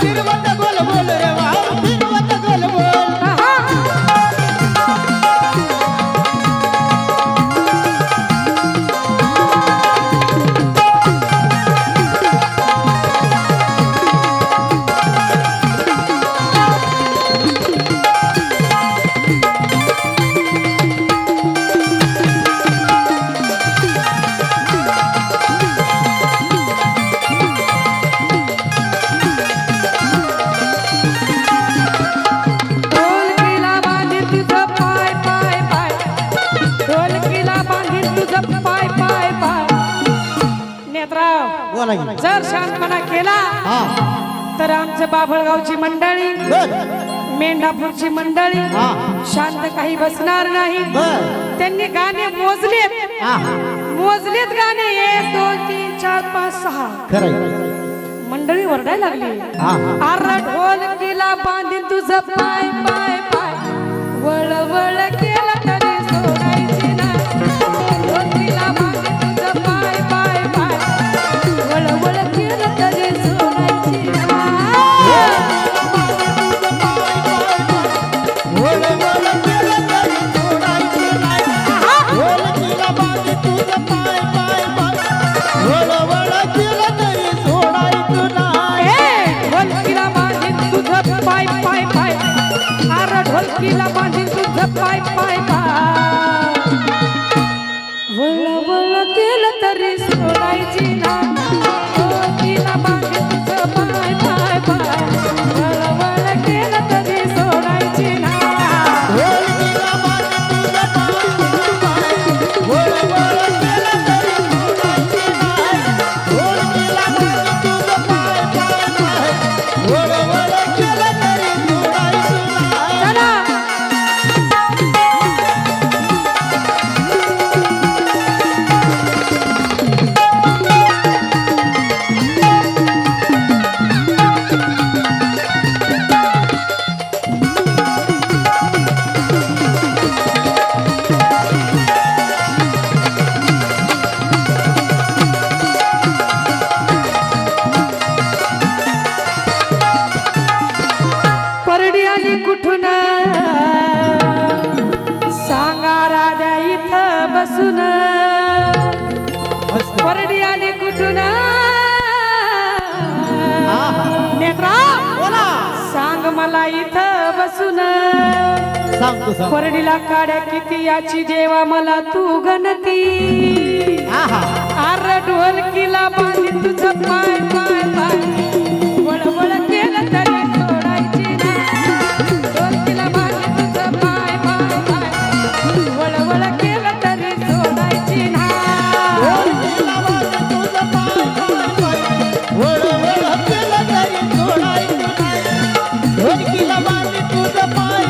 திருவந்த கோல போல तुझं पाय पाय पाय. नेत्राव बोला की. जर शांतपणा केला हा. तर आमचं बाभळगावची मंडळी बर. मेंढापूरची मंडळी हा. शांत काही बसणार नाही. बर. त्यांनी गाणे मोजलेत. हा. मोजलेत गाणे. एक दोन तीन चार पाच सहा. खरंय मंडळी ओरडायला लागली. हा. हा अरे ढोलकीला बांधील तुझं पाय पाय पाय. वळ वळ केलं अरे ढोलकीला बांधील तुझं पाय पाय वळ वळ केलं तरी सोडायची ना. तिला बांधील कोरडी आली कुठून? नेत्रा बोला. सांग मला इथं बसून. सांगतो कोरडीला काड्या किती याची देवा मला तू गणती. आर ढोलकीला बांधी तुझं पाय पाय. बांधला बांध तुझ पाय